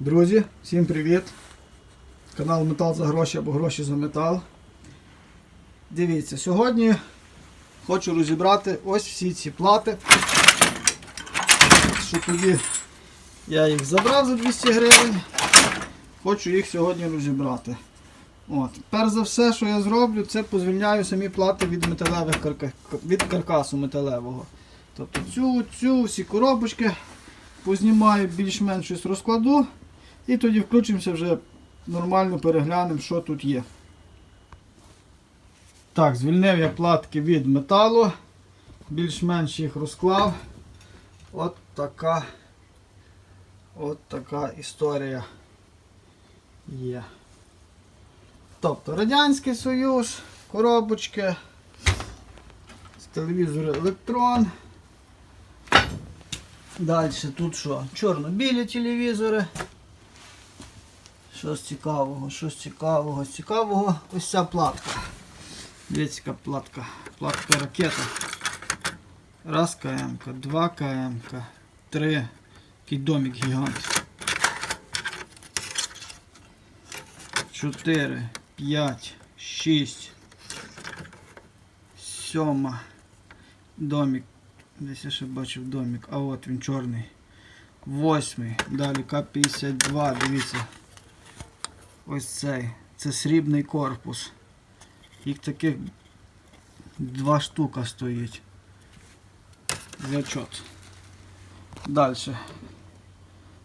Друзі, всім привіт! Канал Метал за гроші або гроші за метал. Дивіться, сьогодні хочу розібрати ось всі ці плати. Що тоді я їх забрав за 200 гривень. Хочу їх сьогодні розібрати. От. Перш за все, що я зроблю, це позвільняю самі плати від металевих карка... від каркасу металевого. Тобто цю, цю, всі коробочки познімаю більш-менш щось розкладу. І тоді включимося вже нормально переглянемо, що тут є. Так, звільнив я платки від металу. Більш-менш їх розклав. От така от така історія є. Тобто Радянський Союз, коробочки, з телевізор електрон. Далі тут що? Чорно-білі телевізори. Щось цікавого, щось цікавого, цікавого. Ось ця платка. Дивіться, платка. Платка ракета. Раз КМ, два КМ, три. Такий домик гігант. Чотири, п'ять, шість. Сьома. Домик. Десь я ще бачив домик. А от він чорний. Восьмий. Далі К-52. Дивіться. Ось цей. Це срібний корпус. Їх таких два штука стоїть. Зачот. Далі.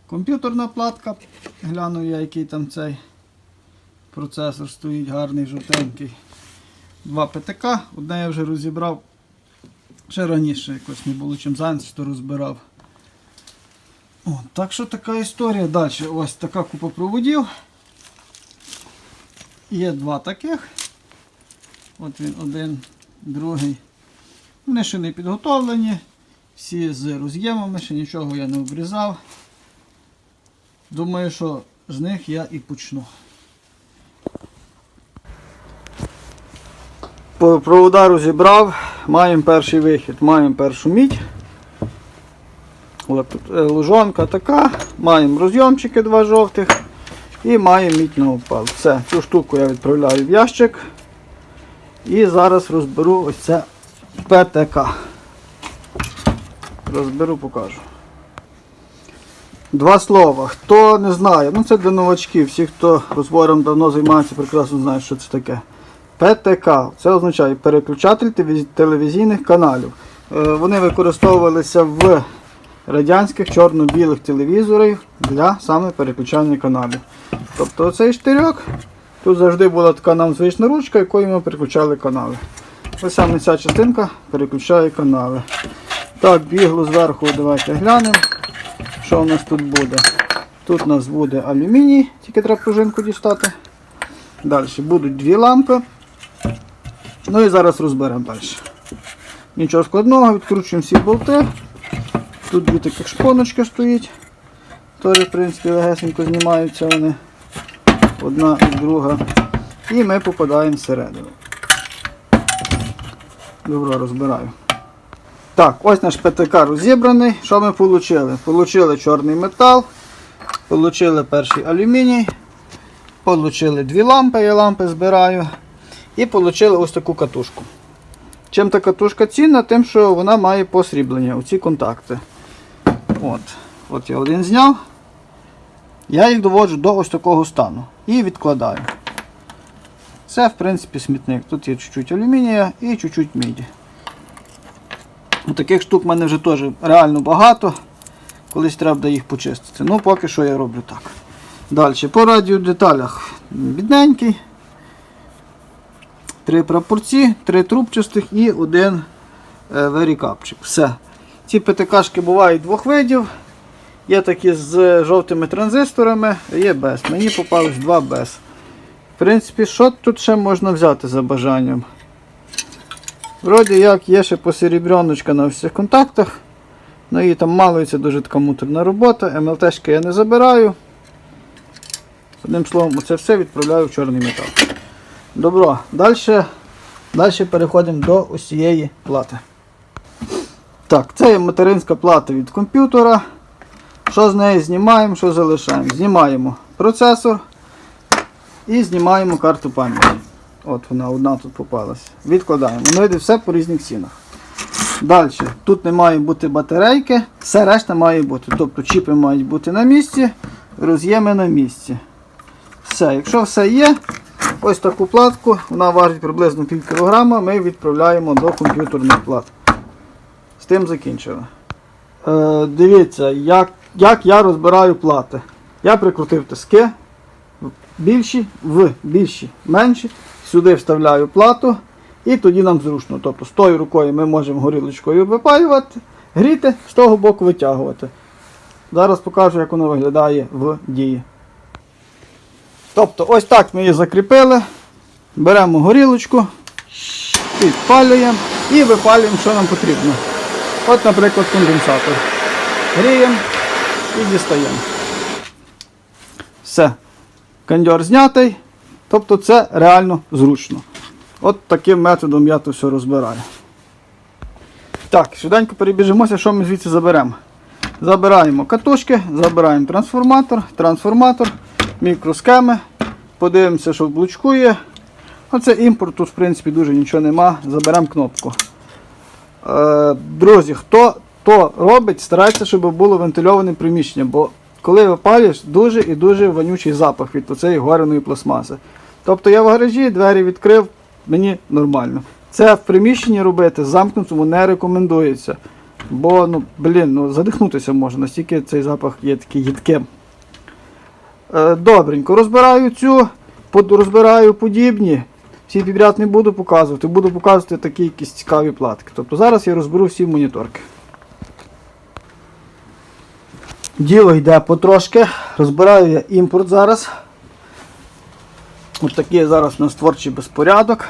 Комп'ютерна платка. Гляну я, який там цей процесор стоїть, гарний, жовтенький. Два ПТК. Одне я вже розібрав. Ще раніше якось не було чим зайнятися, то розбирав. О, так що така історія. Далі ось така купа проводів. Є два таких. От він один, другий. Вони ще не підготовлені. Всі з роз'ємами, ще нічого я не обрізав. Думаю, що з них я і почну. По провода розібрав, маємо перший вихід, маємо першу мідь. Е, Лужонка така, маємо розйомчики два жовтих і маємо мідь на опал. Все, цю штуку я відправляю в ящик. І зараз розберу ось це ПТК. Розберу, покажу. Два слова. Хто не знає, ну це для новачків. Всі, хто розбором давно займається, прекрасно знають, що це таке. ПТК. Це означає переключатель телевізійних каналів. Е, Вони використовувалися в радянських чорно-білих телевізорів для саме переключання каналів. Тобто оцей штирьок, тут завжди була така нам звична ручка, якою ми переключали канали. Ось саме ця частинка переключає канали. Так, бігло зверху, давайте глянемо, що у нас тут буде. Тут у нас буде алюміній, тільки треба пружинку дістати. Далі будуть дві лампи. Ну і зараз розберемо далі. Нічого складного, відкручуємо всі болти. Тут дві таких шпоночки стоїть. Теж, в принципі, легесенько знімаються вони. Одна і друга. І ми попадаємо всередину. Добре, розбираю. Так, ось наш ПТК розібраний. Що ми отримали? Получили чорний метал, отримали перший алюміній, отримали дві лампи, я лампи збираю. І отримали ось таку катушку. Чим та катушка цінна, тим, що вона має посріблення, оці контакти. От. От я один зняв. Я їх доводжу до ось такого стану і відкладаю. Це, в принципі, смітник. Тут є чуть-чуть алюмінія і чуть-чуть міді. Таких штук в мене вже теж реально багато. Колись треба їх почистити. Ну, поки що я роблю так. Далі, по радіодеталях бідненький. Три прапорці, три трубчастих і один е, варікапчик. Все. Ці ПТКшки бувають двох видів. Є такі з жовтими транзисторами, є без. Мені попалось два без. В принципі, що тут ще можна взяти за бажанням? Вроді як є ще посеребряночка на всіх контактах. Ну і там це дуже така муторна робота. МЛТшки я не забираю. Одним словом, це все відправляю в чорний метал. Добро, далі, переходимо до ось цієї плати. Так, це є материнська плата від комп'ютера. Що з неї знімаємо, що залишаємо? Знімаємо процесор і знімаємо карту пам'яті. От вона одна тут попалась. Відкладаємо. Воно йде все по різних цінах. Далі. Тут не має бути батарейки, все решта має бути. Тобто чіпи мають бути на місці, роз'єми на місці. Все, якщо все є, ось таку платку, вона важить приблизно пів кілограма, ми відправляємо до комп'ютерних плат. З тим закінчили. Е, дивіться, як, як я розбираю плати. Я прикрутив тиски більші в більші, менші. Сюди вставляю плату і тоді нам зручно. Тобто з тою рукою ми можемо горілочкою випаювати, гріти, з того боку витягувати. Зараз покажу, як воно виглядає в дії. Тобто ось так ми її закріпили. Беремо горілочку, підпалюємо і випалюємо, що нам потрібно. От, наприклад, конденсатор. Гріємо і дістаємо. Все. Кондьор знятий. Тобто це реально зручно. От таким методом я то все розбираю. Так, швиденько перебіжимося, що ми звідси заберемо. Забираємо катушки, забираємо трансформатор, трансформатор, мікросхеми. Подивимося, що блочкує. Оце імпорт, тут в принципі дуже нічого нема. Заберемо кнопку. Е, друзі, хто то робить, старайтеся, щоб було вентильоване приміщення, бо коли випалюєш, дуже і дуже вонючий запах від цієї гореної пластмаси. Тобто я в гаражі двері відкрив, мені нормально. Це в приміщенні робити замкнутому не рекомендується. Бо, ну, блін, ну задихнутися можна, настільки цей запах є такий їдким. Е, добренько, розбираю цю, розбираю подібні. Всі підряд не буду показувати, буду показувати такі якісь цікаві платки. Тобто зараз я розберу всі моніторки. Діло йде потрошки. Розбираю я імпорт зараз. Ось такий зараз у нас творчий безпорядок.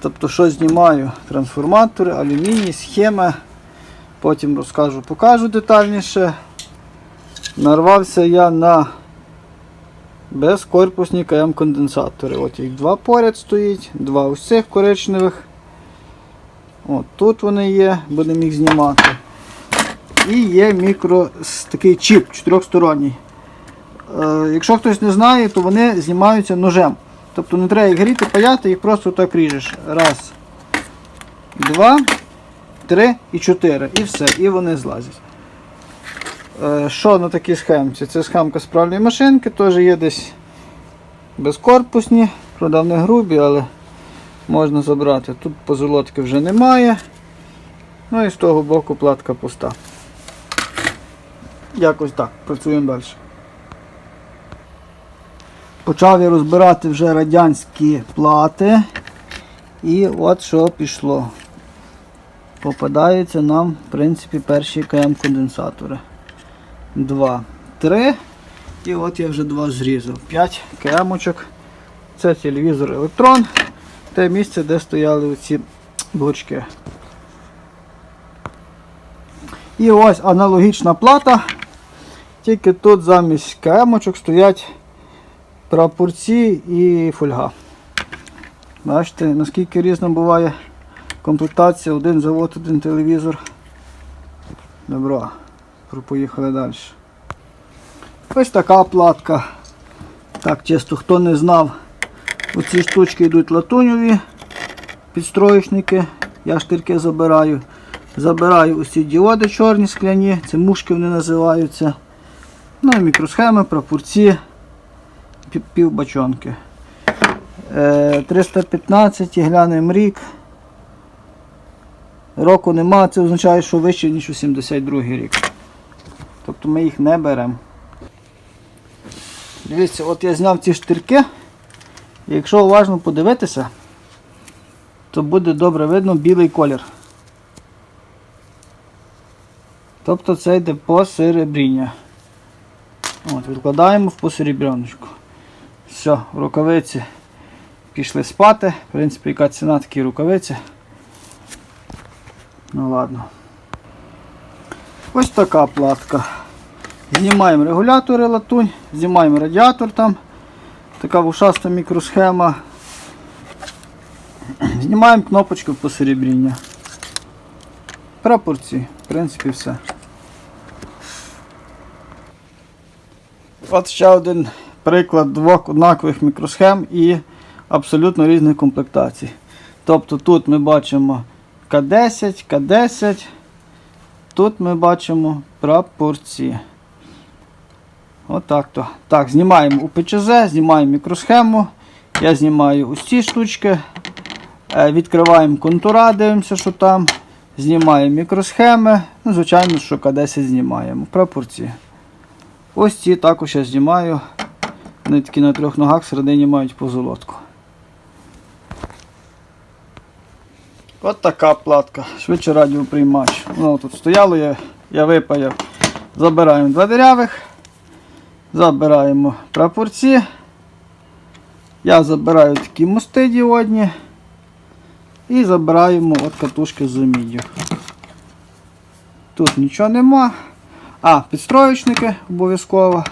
Тобто, що знімаю? Трансформатори, алюміній, схеми. Потім розкажу, покажу детальніше. Нарвався я на безкорпусні КМ-конденсатори. От їх два поряд стоїть, два ось цих коричневих. От тут вони є, будемо їх знімати. І є мікро такий чіп чотирьохсторонній. Е, якщо хтось не знає, то вони знімаються ножем. Тобто не треба їх гріти, паяти, їх просто так ріжеш. Раз, два, три і чотири. І все, і вони злазять. Е, Що на такій схемці? Це схемка з пральної машинки, теж є десь безкорпусні, правда не грубі, але можна забрати. Тут позолотки вже немає. Ну і з того боку платка пуста. Якось так, працюємо далі. Почав я розбирати вже радянські плати. І от що пішло. Попадаються нам, в принципі, перші КМ-конденсатори. Два, три. І от я вже два зрізав. П'ять КМ-очок. Це телевізор електрон. Те місце, де стояли оці блочки. І ось аналогічна плата. Тільки тут замість КМ-очок стоять прапорці і фольга. Бачите, наскільки різна буває комплектація, один завод, один телевізор. Добро, поїхали далі. Ось така платка. Так, чисто хто не знав, оці штучки йдуть латуньові підстроєчники. Я штирки забираю. Забираю усі діоди чорні скляні, це мушки вони називаються. Ну і мікросхеми, прапорці, пів- півбачонки. Е, 315 глянемо рік. Року нема, це означає, що вище, ніж 82 рік. Тобто ми їх не беремо. Дивіться, от я зняв ці штирки. І якщо уважно подивитися, то буде добре видно білий колір. Тобто це йде посеребріння. От, відкладаємо в посеребряночку. Все, рукавиці пішли спати. В принципі, яка ціна такі рукавиці. Ну ладно. Ось така платка. Знімаємо регулятори латунь, знімаємо радіатор там. Така вушаста мікросхема. Знімаємо кнопочку посеребріння. Прапорці, в принципі, все. От ще один приклад двох однакових мікросхем і абсолютно різних комплектацій. Тобто тут ми бачимо К10, К10, тут ми бачимо прапорці. Отак то. Так, знімаємо УПЧЗ, знімаємо мікросхему. Я знімаю ось ці штучки. Е, Відкриваємо контура, дивимося, що там. Знімаємо мікросхеми. Ну, звичайно, що К10 знімаємо. Прапорці. Ось ці також я знімаю. Вони такі на трьох ногах всередині мають позолотку. От така платка. Швидше радіоприймач. Воно тут стояло, я, я випаяв. Забираємо два дирявих. Забираємо прапорці. Я забираю такі мости діодні. І забираємо от катушки з міддю. Тут нічого нема. А, підстроєчники обов'язково.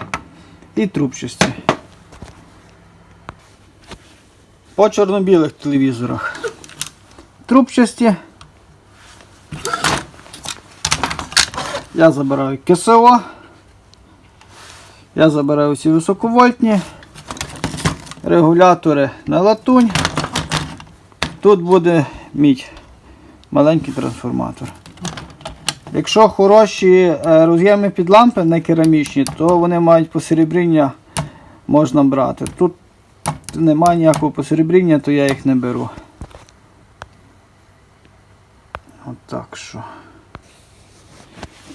І трубчасті. По чорно-білих телевізорах. Трубчасті. Я забираю КСО. Я забираю всі високовольтні. Регулятори на латунь. Тут буде мідь. Маленький трансформатор. Якщо хороші е, роз'єми під лампи не керамічні, то вони мають посеребріння можна брати. Тут немає ніякого посеребріння, то я їх не беру. Що.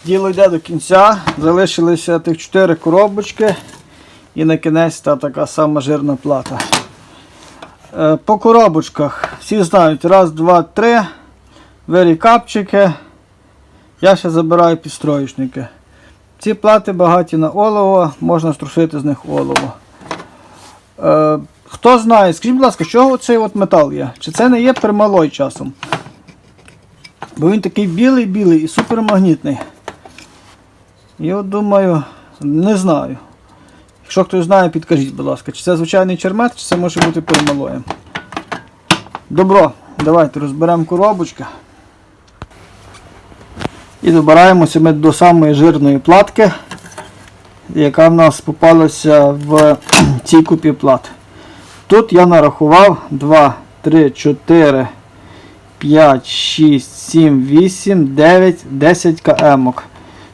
Діло йде до кінця. Залишилися тих 4 коробочки і на кінець та така сама жирна плата. Е, По коробочках всі знають, раз, два, три, вирікапчики. Я ще забираю підстроєчники. Ці плати багаті на олово, можна струсити з них олово. Е, хто знає, скажіть, будь ласка, чого цей метал є? Чи це не є пермалой часом? Бо він такий білий-білий і супермагнітний. От думаю, не знаю. Якщо хтось знає, підкажіть, будь ласка, чи це звичайний чермет, чи це може бути пермалоєм. Добро, давайте розберемо коробочки. І добираємося ми до самої жирної платки, яка в нас попалася в цій купі плат. Тут я нарахував 2, 3, 4, 5, 6, 7, 8, 9, 10 км.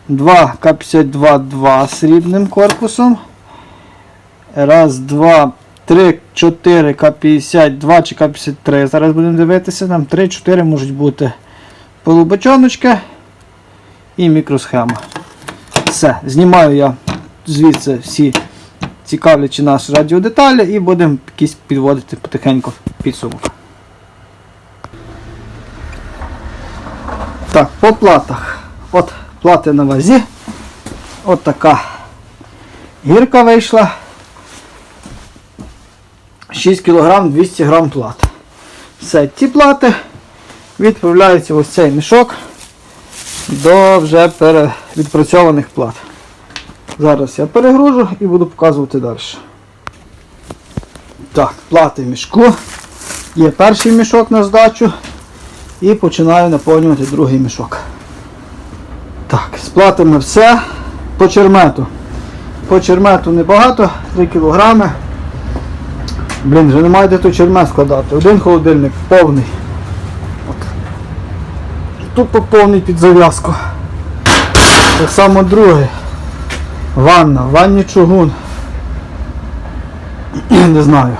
2 К52 2 срібним корпусом. Раз, два, три, 4 К52 чи К53. Зараз будемо дивитися, там 3-4 можуть бути полубочоночки і мікросхема. Все, знімаю я звідси всі цікавлячі наші радіодеталі і будемо якісь підводити потихеньку підсумок. Так, по платах. От плати на вазі. От така гірка вийшла. 6 кг 200 г плат. Все, ці плати відправляються ось цей мішок до вже відпрацьованих плат. Зараз я перегружу і буду показувати далі. Так, плати в мішку. Є перший мішок на здачу і починаю наповнювати другий мішок. Так, з платами все. По чермету. По чермету небагато, 3 кілограми. Блін, вже немає де той чермет складати. Один холодильник повний. От. Тупо повний під зав'язку. Так само другий. Ванна, ванні чугун. Не знаю.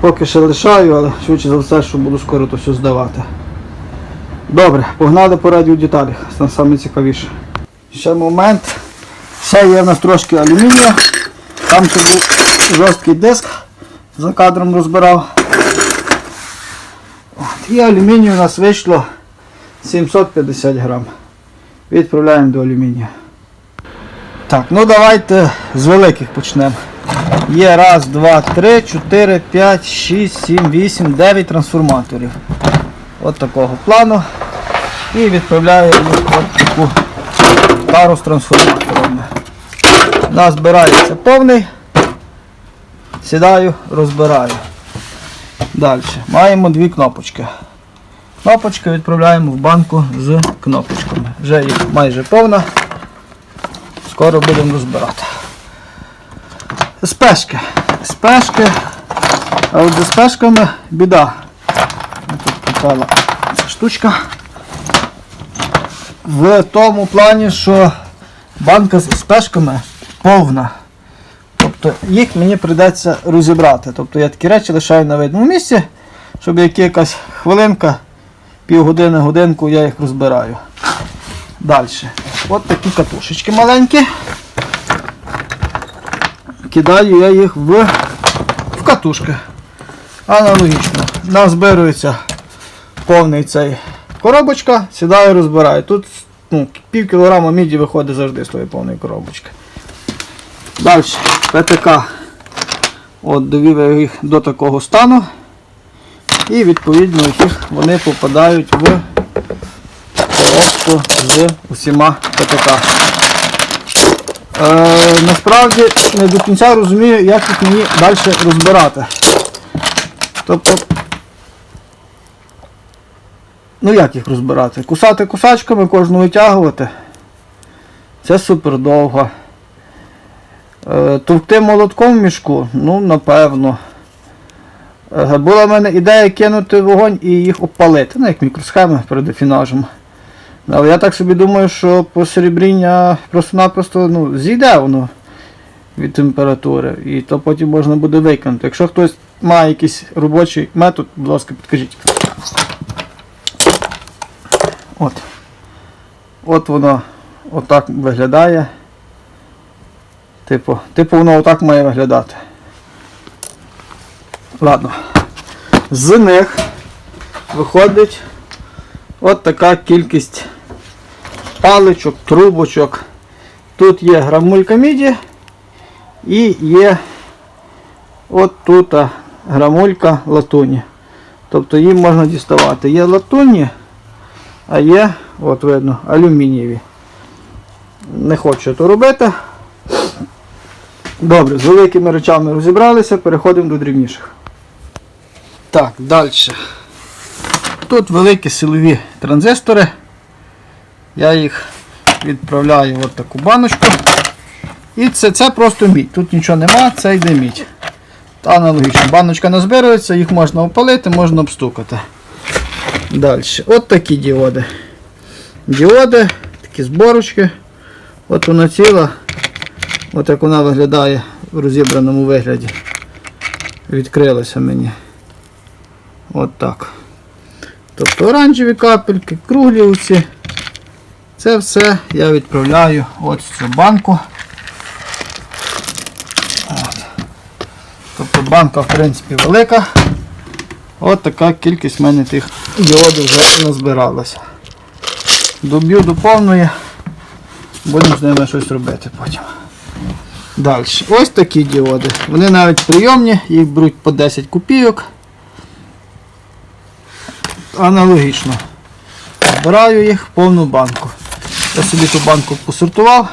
Поки ще лишаю, але швидше за все, що буду скоро то все здавати. Добре, погнали по радіодеталях, це саме цікавіше. Ще момент. Ще є в нас трошки алюмінія. Там ще був жорсткий диск, за кадром розбирав. От, і алюмінію у нас вийшло 750 грам. Відправляємо до алюмінія. Так, ну давайте з великих почнемо. Є раз, два, три, чотири, п'ять, шість, сім, вісім, дев'ять трансформаторів. От такого плану. І відправляємо от таку пару з трансформаторами. У нас збирається повний. Сідаю, розбираю. Далі. Маємо дві кнопочки. Кнопочки відправляємо в банку з кнопочками. Вже їх майже повна. Скоро будемо розбирати. Спешки. Спешки. А от зі спешками біда. Ця штучка. В тому плані, що банка з спешками повна. Тобто їх мені прийдеться розібрати. Тобто я такі речі лишаю на видному місці, щоб як є якась хвилинка, півгодини, годинку я їх розбираю. Далі. От такі катушечки маленькі. Кидаю я їх в, в катушки. Аналогічно. Назбирується повний цей коробочка, сідаю, розбираю. Тут ну, пів кілограма міді виходить завжди з тої повної коробочки. Далі, ПТК. От довів їх до такого стану. І відповідно їх вони попадають в коробку з усіма ПТК. Е, насправді не до кінця розумію, як їх мені далі розбирати. Тобто, ну як їх розбирати? Кусати кусачками, кожну витягувати. Це супер довго. Е, Товкти молотком в мішку, ну напевно. Е, Була в мене ідея кинути вогонь і їх обпалити, ну як мікросхеми перед афінажем. Але я так собі думаю, що посеребріння просто-напросто ну, зійде воно від температури. І то потім можна буде викинути. Якщо хтось має якийсь робочий метод, будь ласка, підкажіть. От. От воно отак виглядає. Типу, типу воно отак має виглядати. Ладно. З них виходить от така кількість паличок, трубочок. Тут є грамулька міді і є от тут грамулька латуні. Тобто їм можна діставати. Є латунні, а є, от видно, алюмінієві. Не хочу то робити. Добре, з великими речами розібралися, переходимо до дрібніших. Так, далі. Тут великі силові транзистори. Я їх відправляю в таку баночку. І це, це просто мідь. Тут нічого нема, це йде мідь. Аналогічно. Баночка назбирається, їх можна опалити, можна обстукати. Далі. От такі діоди. Діоди, такі зборочки. От вона ціла. От як вона виглядає в розібраному вигляді. Відкрилася мені. От так. Тобто оранжеві капельки, круглі оці. Це все я відправляю от в цю банку. От. Тобто банка в принципі велика. От така кількість в мене тих діодів вже назбиралася. Доб'ю до повної, будемо з ними щось робити потім. Далі. Ось такі діоди. Вони навіть прийомні, їх беруть по 10 копійок. Аналогічно. Збираю їх в повну банку. Я собі ту банку посортував.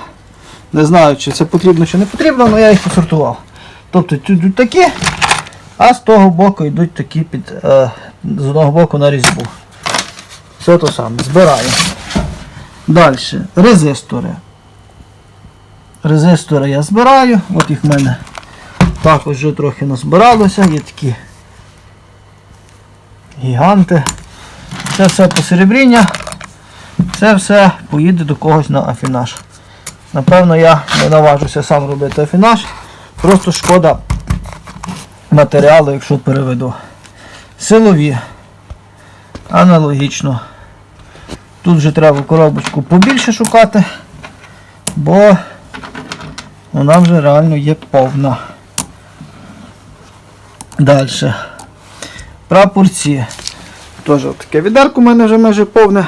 Не знаю, чи це потрібно чи не потрібно, але я їх посортував. Тобто тут такі, а з того боку йдуть такі під, е, з одного боку на різьбу. Все то саме. Збираю. Далі. Резистори. Резистори я збираю. От їх в мене також вже трохи назбиралося. Є такі гіганти. Це все посеребріння. Це все поїде до когось на афінаж. Напевно, я не наважуся сам робити афінаж. Просто шкода матеріалу, якщо переведу. Силові. Аналогічно. Тут вже треба коробочку побільше шукати, бо вона вже реально є повна. Далі. Прапорці. Теж таке відерко у мене вже майже повне.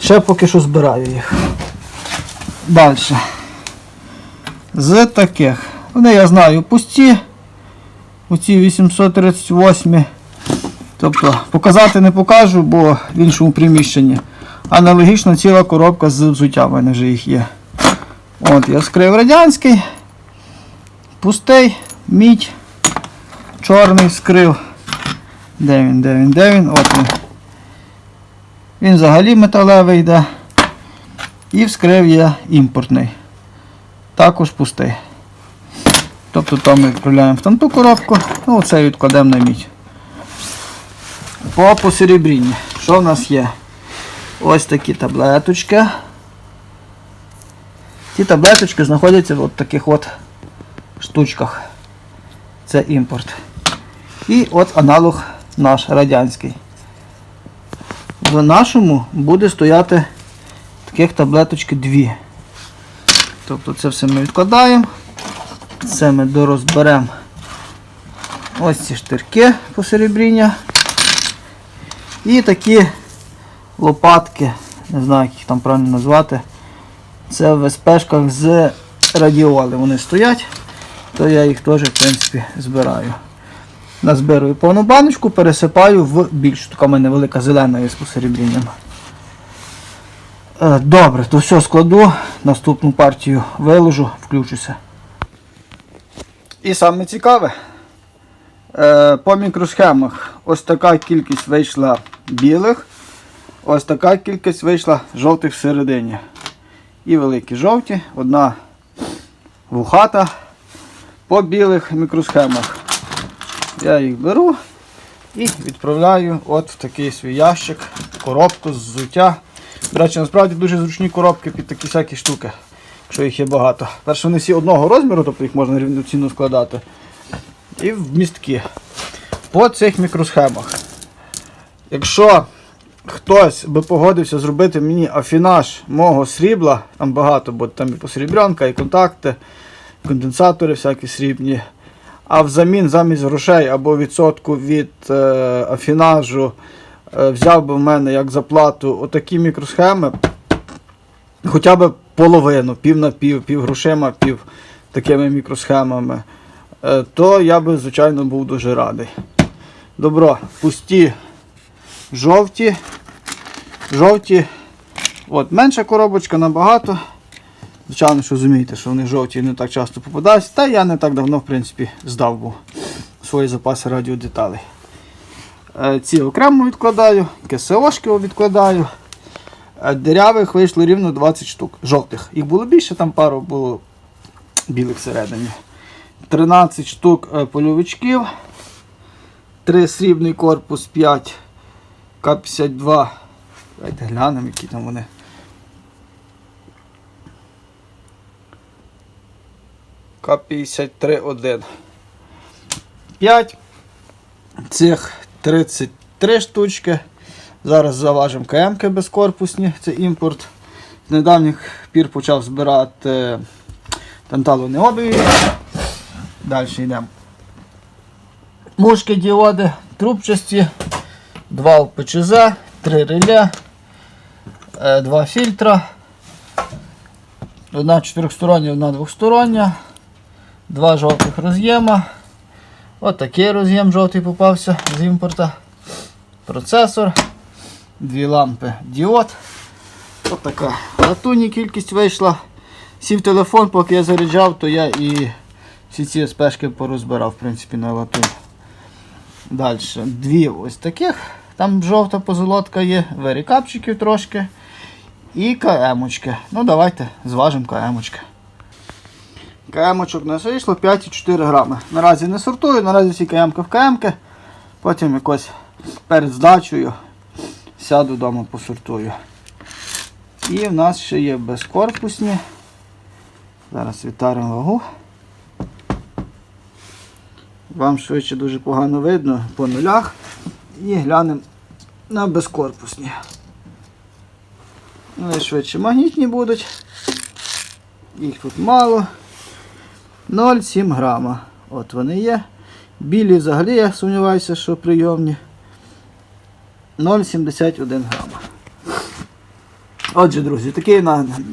Ще поки що збираю їх. Далі. З таких. Вони я знаю пусті. Оці 838. Тобто показати не покажу, бо в іншому приміщенні. Аналогічно ціла коробка з взуття, в мене вже їх є. От, я скрив радянський, пустий, мідь, чорний скрив. Де він, де він, де він? От він. Він взагалі металевий йде. І вскрив я імпортний. Також пустий. Тобто то ми відправляємо в танту коробку, ну оце відкладемо на мідь. По посеребрінні. Що в нас є? Ось такі таблеточки. Ці таблеточки знаходяться в от таких от штучках. Це імпорт. І от аналог наш радянський. В нашому буде стояти таких таблеточки дві. Тобто це все ми відкладаємо. Це ми дорозберемо ось ці штирки посеребріння. І такі лопатки, не знаю, як їх там правильно назвати. Це в СПшках з радіоли вони стоять, то я їх теж в принципі збираю. Назбирую повну баночку, пересипаю в більшу. Така в мене велика зелена є з посеребрінням. Е, Добре, то все складу, наступну партію виложу, включуся. І саме цікаве, е, по мікросхемах ось така кількість вийшла білих, ось така кількість вийшла жовтих всередині. І великі жовті, одна вухата по білих мікросхемах. Я їх беру і відправляю от в такий свій ящик, коробку з взуття. До речі, насправді дуже зручні коробки під такі всякі штуки, якщо їх є багато. Перше, вони всі одного розміру, тобто їх можна рівноцінно складати. І в містки. По цих мікросхемах. Якщо хтось би погодився зробити мені афінаж мого срібла, там багато, бо там і посрібрянка, і контакти, конденсатори всякі срібні. А взамін замість грошей або відсотку від е, афінажу е, взяв би в мене як заплату отакі мікросхеми, хоча б половину, пів на пів, пів грошима, пів такими мікросхемами, е, то я би, звичайно, був дуже радий. Добро, пусті жовті. Жовті. От, менша коробочка набагато. Звичайно, що розумієте, що вони жовті не так часто попадаються. Та я не так давно, в принципі, здав був свої запаси радіодеталей. Е, Ці окремо відкладаю, КСОшки відкладаю. Дирявих вийшло рівно 20 штук. Жовтих. Їх було більше, там пару було білих всередині. 13 штук е, польовичків. 3 срібний корпус, 5 К-52. Давайте глянемо, які там вони. К-53-1. 5. Цих 33 штучки. Зараз заважимо КМки безкорпусні, це імпорт. З недавніх пір почав збирати танталонеобові. Далі йдемо. Мушки діоди, трубчасті, два ОПЧЗ, три реле, е, два фільтра. Одна чотирьохстороння, одна двохстороння, два жовтих роз'єма. Ось такий роз'єм жовтий попався з імпорта. Процесор, дві лампи діод. Ось така латуні кількість вийшла. Сів телефон, поки я заряджав, то я і всі ці спешки порозбирав в принципі, на латунь. Далі. Дві ось таких. Там жовта позолотка є, верікапчиків трошки. І КМочки. Ну давайте зважимо КМочки. КМочок нас вийшло 5,4 грами. Наразі не сортую, наразі всі КМки в КМки. Потім якось перед здачею сяду вдома посортую. І в нас ще є безкорпусні. Зараз відтаримо вагу. Вам швидше дуже погано видно по нулях. І глянемо на безкорпусні. Вони швидше магнітні будуть. Їх тут мало. 0,7 грама. От вони є. Білі взагалі я сумніваюся, що прийомні. 0,71 грама. Отже, друзі, такий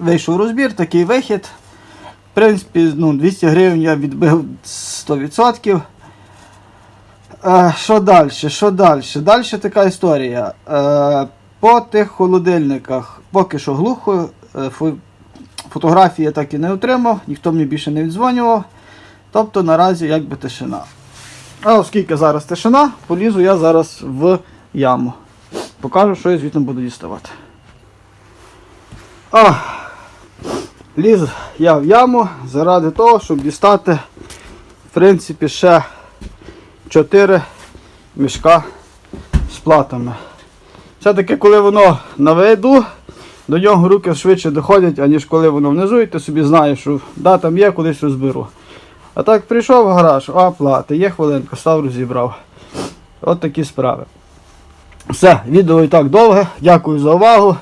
вийшов розбір, такий вихід. В принципі, ну, 200 гривень я відбив 100%. Е, Що далі? Що далі? Далі така історія. Е, По тих холодильниках поки що глухо. е, Фотографії я так і не отримав, ніхто мені більше не віддзвонював. Тобто наразі якби тишина. А оскільки зараз тишина, полізу я зараз в яму. Покажу, що я звідти буду діставати. А, ліз я в яму заради того, щоб дістати в принципі, ще 4 мішка з платами. Все-таки, коли воно на виду, до нього руки швидше доходять, аніж коли воно внизу, і ти собі знаєш, що да, там є, колись розберу. А так прийшов в гараж, а плати, є хвилинка, став розібрав. От такі справи. Все, відео і так довге. Дякую за увагу.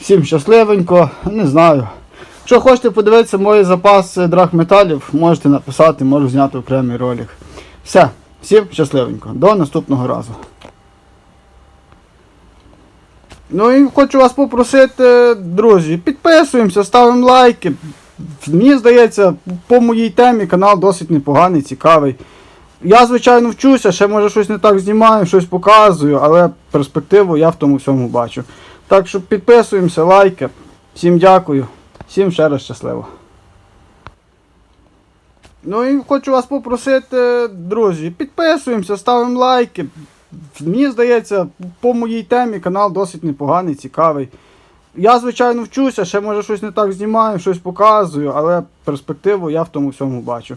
Всім щасливенько, не знаю. Якщо хочете подивитися мої запаси драгметалів, можете написати, можу зняти окремий ролик. Все, всім щасливенько. До наступного разу. Ну і хочу вас попросити, друзі, підписуємося, ставимо лайки. Мені здається, по моїй темі канал досить непоганий, цікавий. Я, звичайно, вчуся, ще може щось не так знімаю, щось показую, але перспективу я в тому всьому бачу. Так що підписуємося, лайки. Всім дякую, всім ще раз щасливо. Ну і хочу вас попросити, друзі, підписуємося, ставимо лайки. Мені здається, по моїй темі канал досить непоганий, цікавий. Я, звичайно, вчуся, ще може щось не так знімаю, щось показую, але перспективу я в тому всьому бачу.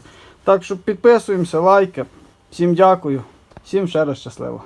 Так що підписуємося, лайки. Всім дякую, всім ще раз щасливо.